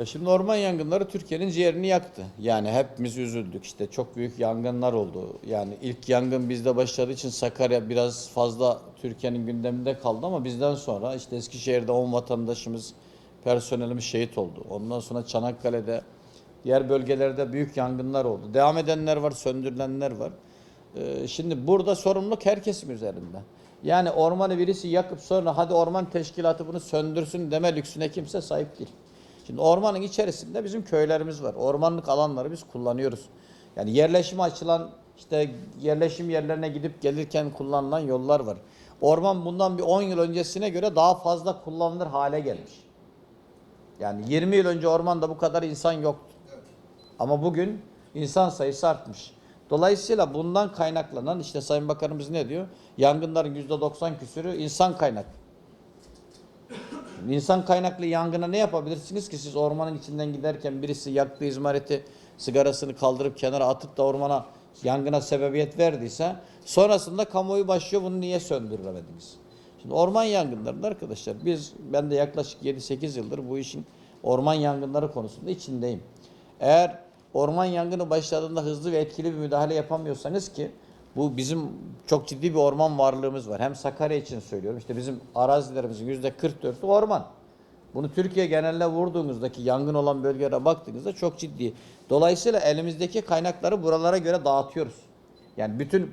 Ya şimdi orman yangınları Türkiye'nin ciğerini yaktı. Yani hepimiz üzüldük. İşte çok büyük yangınlar oldu. Yani ilk yangın bizde başladığı için Sakarya biraz fazla Türkiye'nin gündeminde kaldı ama bizden sonra işte Eskişehir'de 10 vatandaşımız, personelimiz şehit oldu. Ondan sonra Çanakkale'de, diğer bölgelerde büyük yangınlar oldu. Devam edenler var, söndürülenler var. Ee, şimdi burada sorumluluk herkesin üzerinde. Yani ormanı birisi yakıp sonra hadi orman teşkilatı bunu söndürsün deme lüksüne kimse sahip değil. Şimdi ormanın içerisinde bizim köylerimiz var. Ormanlık alanları biz kullanıyoruz. Yani yerleşime açılan işte yerleşim yerlerine gidip gelirken kullanılan yollar var. Orman bundan bir 10 yıl öncesine göre daha fazla kullanılır hale gelmiş. Yani 20 yıl önce ormanda bu kadar insan yoktu. Ama bugün insan sayısı artmış. Dolayısıyla bundan kaynaklanan işte Sayın Bakanımız ne diyor? Yangınların %90 küsürü insan kaynaklı. İnsan kaynaklı yangına ne yapabilirsiniz ki siz ormanın içinden giderken birisi yaktığı izmariti sigarasını kaldırıp kenara atıp da ormana yangına sebebiyet verdiyse sonrasında kamuoyu başlıyor bunu niye söndüremediniz? Şimdi orman yangınlarında arkadaşlar biz ben de yaklaşık 7-8 yıldır bu işin orman yangınları konusunda içindeyim. Eğer orman yangını başladığında hızlı ve etkili bir müdahale yapamıyorsanız ki bu bizim çok ciddi bir orman varlığımız var. Hem Sakarya için söylüyorum. İşte bizim arazilerimizin yüzde 44'ü orman. Bunu Türkiye geneline vurduğunuzda,ki yangın olan bölgelere baktığınızda çok ciddi. Dolayısıyla elimizdeki kaynakları buralara göre dağıtıyoruz. Yani bütün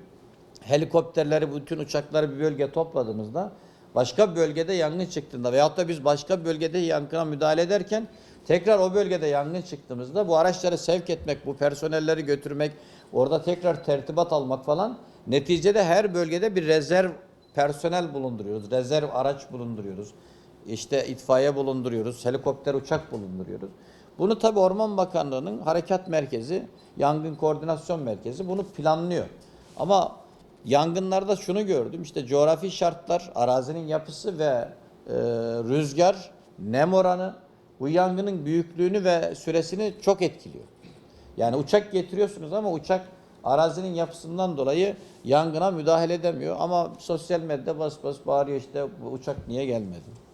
helikopterleri, bütün uçakları bir bölgeye topladığımızda başka bir bölgede yangın çıktığında veyahut da biz başka bir bölgede yangına müdahale ederken tekrar o bölgede yangın çıktığımızda bu araçları sevk etmek, bu personelleri götürmek, orada tekrar tertibat almak falan neticede her bölgede bir rezerv personel bulunduruyoruz. Rezerv araç bulunduruyoruz. İşte itfaiye bulunduruyoruz. Helikopter uçak bulunduruyoruz. Bunu tabi Orman Bakanlığı'nın harekat merkezi, yangın koordinasyon merkezi bunu planlıyor. Ama yangınlarda şunu gördüm. işte coğrafi şartlar, arazinin yapısı ve e, rüzgar, nem oranı bu yangının büyüklüğünü ve süresini çok etkiliyor. Yani uçak getiriyorsunuz ama uçak arazinin yapısından dolayı yangına müdahale edemiyor. Ama sosyal medyada bas bas bağırıyor işte bu uçak niye gelmedi?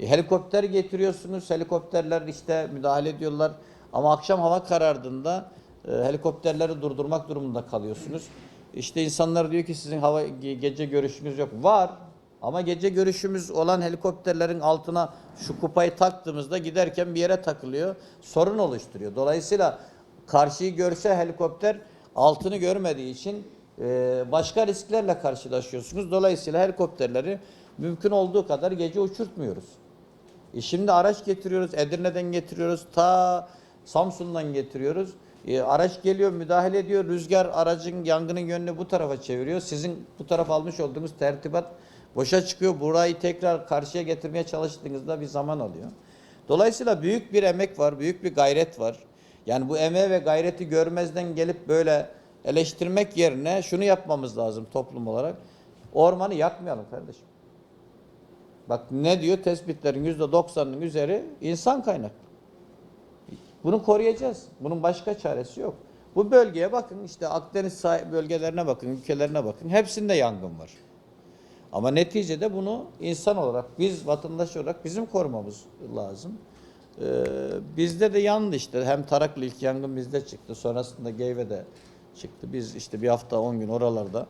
E, helikopter getiriyorsunuz. Helikopterler işte müdahale ediyorlar. Ama akşam hava karardığında e, helikopterleri durdurmak durumunda kalıyorsunuz. İşte insanlar diyor ki sizin hava ge- gece görüşünüz yok. Var. Ama gece görüşümüz olan helikopterlerin altına şu kupayı taktığımızda giderken bir yere takılıyor. Sorun oluşturuyor. Dolayısıyla karşıyı görse helikopter altını görmediği için e, başka risklerle karşılaşıyorsunuz. Dolayısıyla helikopterleri mümkün olduğu kadar gece uçurtmuyoruz. E şimdi araç getiriyoruz, Edirne'den getiriyoruz, ta Samsun'dan getiriyoruz. E, araç geliyor, müdahale ediyor, rüzgar aracın yangının yönünü bu tarafa çeviriyor. Sizin bu tarafa almış olduğunuz tertibat boşa çıkıyor. Burayı tekrar karşıya getirmeye çalıştığınızda bir zaman alıyor. Dolayısıyla büyük bir emek var, büyük bir gayret var. Yani bu emeği ve gayreti görmezden gelip böyle eleştirmek yerine şunu yapmamız lazım toplum olarak. Ormanı yakmayalım kardeşim. Bak ne diyor tespitlerin yüzde doksanının üzeri insan kaynaklı. Bunu koruyacağız. Bunun başka çaresi yok. Bu bölgeye bakın işte Akdeniz bölgelerine bakın, ülkelerine bakın. Hepsinde yangın var. Ama neticede bunu insan olarak, biz vatandaş olarak bizim korumamız lazım. Ee, bizde de yandı işte. Hem Taraklı ilk yangın bizde çıktı. Sonrasında Geyve'de çıktı. Biz işte bir hafta 10 gün oralarda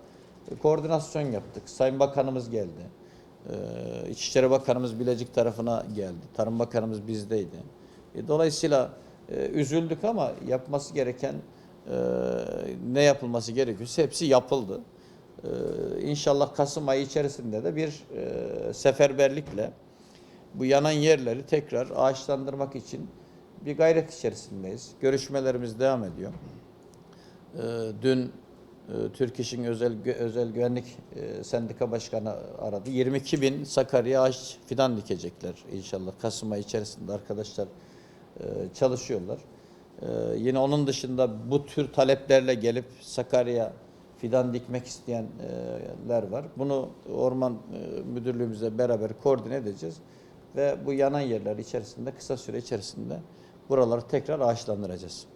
e, koordinasyon yaptık. Sayın Bakanımız geldi. Ee, İçişleri Bakanımız Bilecik tarafına geldi. Tarım Bakanımız bizdeydi. E, dolayısıyla e, üzüldük ama yapması gereken e, ne yapılması gerekiyorsa hepsi yapıldı. Ee, inşallah Kasım ayı içerisinde de bir e, seferberlikle bu yanan yerleri tekrar ağaçlandırmak için bir gayret içerisindeyiz. Görüşmelerimiz devam ediyor. Ee, dün e, Türk İş'in özel özel güvenlik e, sendika başkanı aradı. 22 bin Sakarya ağaç fidan dikecekler inşallah. Kasım ayı içerisinde arkadaşlar e, çalışıyorlar. E, yine onun dışında bu tür taleplerle gelip Sakarya fidan dikmek isteyenler var. Bunu orman e, müdürlüğümüzle beraber koordine edeceğiz ve bu yanan yerler içerisinde kısa süre içerisinde buraları tekrar ağaçlandıracağız.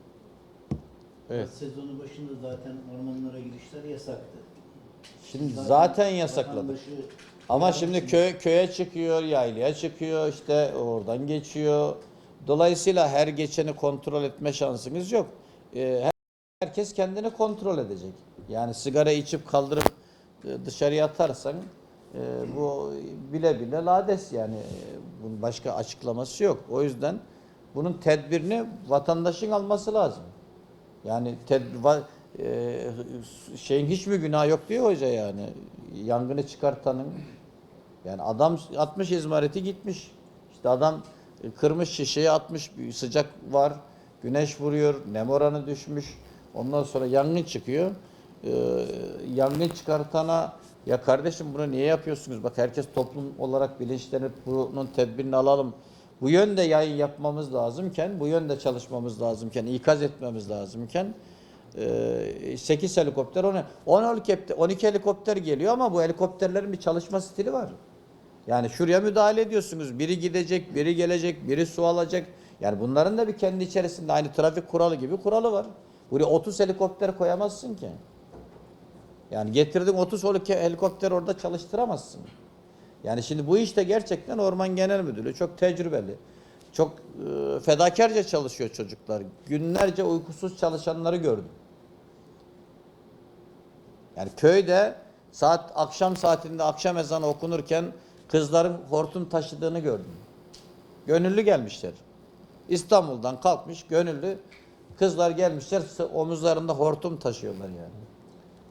Evet. Sezonu başında zaten ormanlara girişler yasaktı. Şimdi Zaten zaten yasakladık. Ama şimdi köy köye çıkıyor, yaylaya çıkıyor, işte oradan geçiyor. Dolayısıyla her geçeni kontrol etme şansınız yok. Ee, her- herkes kendini kontrol edecek. Yani sigara içip kaldırıp e, dışarıya atarsan e, bu bile bile lades yani E, bunun başka açıklaması yok. O yüzden bunun tedbirini vatandaşın alması lazım. Yani tedbir e, şeyin hiç mi günah yok diyor hoca yani. Yangını çıkartanın yani adam atmış izmariti gitmiş. İşte adam kırmış şişeyi atmış. Sıcak var. Güneş vuruyor. Nem oranı düşmüş. Ondan sonra yangın çıkıyor. Ee, yangın çıkartana ya kardeşim bunu niye yapıyorsunuz? Bak herkes toplum olarak bilinçlenip bunun tedbirini alalım. Bu yönde yayın yapmamız lazımken, bu yönde çalışmamız lazımken, ikaz etmemiz lazımken 8 helikopter, 10, 10 helikopter, 12 helikopter geliyor ama bu helikopterlerin bir çalışma stili var. Yani şuraya müdahale ediyorsunuz. Biri gidecek, biri gelecek, biri su alacak. Yani bunların da bir kendi içerisinde aynı trafik kuralı gibi kuralı var. Buraya 30 helikopter koyamazsın ki. Yani getirdin 30 helik- helikopter orada çalıştıramazsın. Yani şimdi bu işte gerçekten Orman Genel Müdürlüğü çok tecrübeli. Çok e, fedakarca çalışıyor çocuklar. Günlerce uykusuz çalışanları gördüm. Yani köyde saat akşam saatinde akşam ezanı okunurken kızların hortum taşıdığını gördüm. Gönüllü gelmişler. İstanbul'dan kalkmış gönüllü kızlar gelmişler omuzlarında hortum taşıyorlar yani.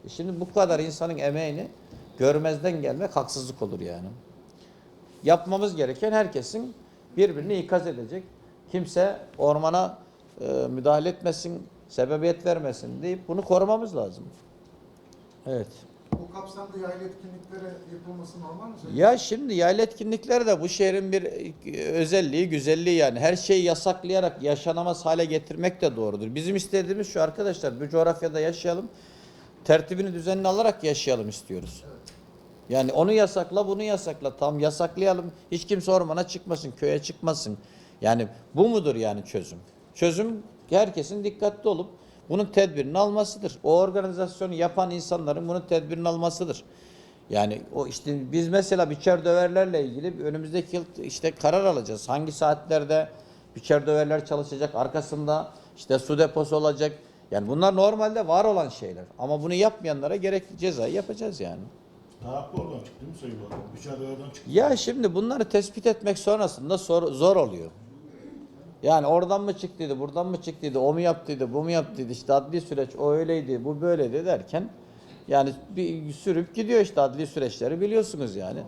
Şimdi bu kadar insanın emeğini görmezden gelmek haksızlık olur yani. Yapmamız gereken herkesin birbirini ikaz edecek. Kimse ormana e, müdahale etmesin, sebebiyet vermesin deyip bunu korumamız lazım. Evet. Bu kapsamda yaylı etkinliklere yapılması normal mi? Ya şimdi yayla etkinlikleri de bu şehrin bir e, özelliği, güzelliği yani. Her şeyi yasaklayarak yaşanamaz hale getirmek de doğrudur. Bizim istediğimiz şu arkadaşlar, bu coğrafyada yaşayalım. Tertibini düzenli alarak yaşayalım istiyoruz. Yani onu yasakla, bunu yasakla. Tam yasaklayalım. Hiç kimse ormana çıkmasın, köye çıkmasın. Yani bu mudur yani çözüm? Çözüm herkesin dikkatli olup bunun tedbirini almasıdır. O organizasyonu yapan insanların bunun tedbirini almasıdır. Yani o işte biz mesela biçer döverlerle ilgili önümüzdeki yıl işte karar alacağız. Hangi saatlerde biçer döverler çalışacak, arkasında işte su deposu olacak. Yani bunlar normalde var olan şeyler. Ama bunu yapmayanlara gerekli cezayı yapacağız yani. Dağaklı oradan çıktı değil mi Sayın Bakan? Dışarıda oradan çıktı. Ya şimdi bunları tespit etmek sonrasında zor, zor oluyor. Yani oradan mı çıktıydı, buradan mı çıktıydı, o mu yaptıydı, bu mu yaptıydı, işte adli süreç o öyleydi, bu böyleydi derken yani bir sürüp gidiyor işte adli süreçleri biliyorsunuz yani.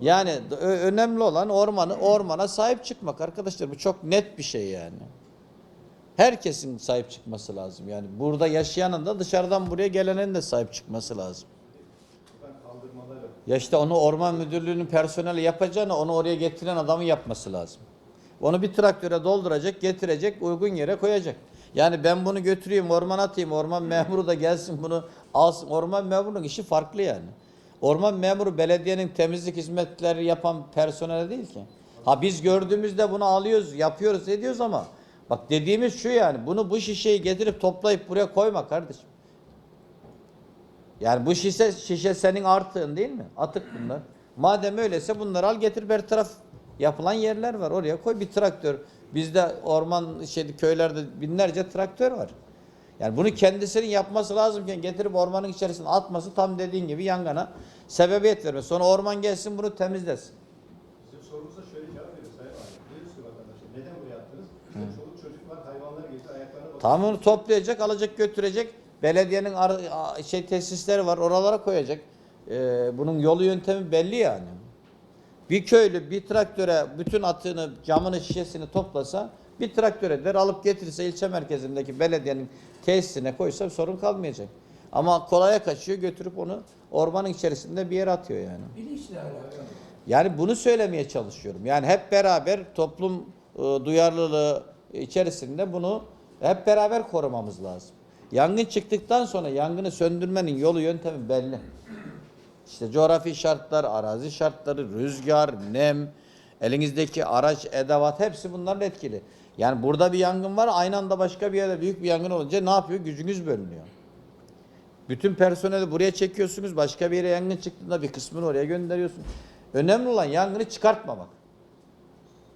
Yani önemli olan ormanı ormana sahip çıkmak arkadaşlar bu çok net bir şey yani. Herkesin sahip çıkması lazım yani. Burada yaşayanın da dışarıdan buraya gelenin de sahip çıkması lazım. Ya işte onu orman müdürlüğünün personeli yapacağını onu oraya getiren adamın yapması lazım. Onu bir traktöre dolduracak, getirecek, uygun yere koyacak. Yani ben bunu götüreyim, orman atayım, orman memuru da gelsin bunu alsın. Orman memurunun işi farklı yani. Orman memuru belediyenin temizlik hizmetleri yapan personel değil ki. Ha biz gördüğümüzde bunu alıyoruz, yapıyoruz, ediyoruz ama bak dediğimiz şu yani bunu bu şişeyi getirip toplayıp buraya koyma kardeşim. Yani bu şişe, şişe senin artığın değil mi? Atık bunlar. Madem öyleyse bunları al getir bertaraf yapılan yerler var. Oraya koy bir traktör. Bizde orman şey köylerde binlerce traktör var. Yani bunu kendisinin yapması lazımken getirip ormanın içerisine atması tam dediğin gibi yangına sebebiyet vermez. Sonra orman gelsin bunu temizlesin. Tamam onu toplayacak, alacak, götürecek. Belediyenin şey tesisleri var, oralara koyacak. Ee, bunun yolu yöntemi belli yani. Bir köylü bir traktöre bütün atını, camını, şişesini toplasa, bir traktöre der alıp getirirse ilçe merkezindeki belediyenin tesisine koysa bir sorun kalmayacak. Ama kolaya kaçıyor, götürüp onu ormanın içerisinde bir yere atıyor yani. Bilinçle alakalı. Yani bunu söylemeye çalışıyorum. Yani hep beraber toplum e, duyarlılığı içerisinde bunu hep beraber korumamız lazım. Yangın çıktıktan sonra yangını söndürmenin yolu yöntemi belli. İşte coğrafi şartlar, arazi şartları, rüzgar, nem, elinizdeki araç, edevat hepsi bunların etkili. Yani burada bir yangın var aynı anda başka bir yerde büyük bir yangın olunca ne yapıyor? Gücünüz bölünüyor. Bütün personeli buraya çekiyorsunuz. Başka bir yere yangın çıktığında bir kısmını oraya gönderiyorsun. Önemli olan yangını çıkartmamak.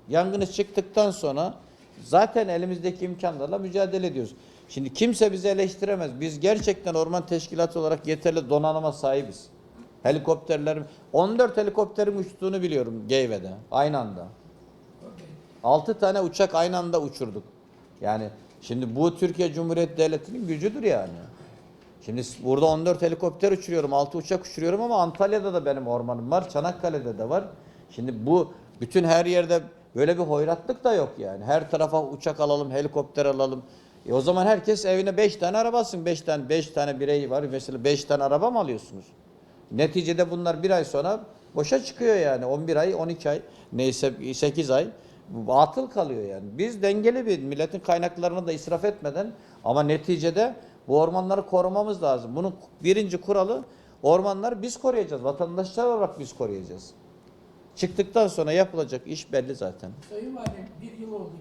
Yangını çıktıktan sonra zaten elimizdeki imkanlarla mücadele ediyoruz. Şimdi kimse bizi eleştiremez. Biz gerçekten orman teşkilatı olarak yeterli donanıma sahibiz. Helikopterlerim 14 helikopterin uçtuğunu biliyorum Geyve'de aynı anda. 6 tane uçak aynı anda uçurduk. Yani şimdi bu Türkiye Cumhuriyeti Devleti'nin gücüdür yani. Şimdi burada 14 helikopter uçuruyorum, 6 uçak uçuruyorum ama Antalya'da da benim ormanım var, Çanakkale'de de var. Şimdi bu bütün her yerde böyle bir hoyratlık da yok yani. Her tarafa uçak alalım, helikopter alalım. E o zaman herkes evine 5 tane arabasın. 5 tane 5 tane birey var. Mesela 5 tane araba mı alıyorsunuz? Neticede bunlar bir ay sonra boşa çıkıyor yani. 11 ay, 12 ay, neyse 8 ay atıl kalıyor yani. Biz dengeli bir milletin kaynaklarını da israf etmeden ama neticede bu ormanları korumamız lazım. Bunun birinci kuralı ormanları biz koruyacağız. Vatandaşlar olarak biz koruyacağız. Çıktıktan sonra yapılacak iş belli zaten. Sayın Valim bir yıl oldu.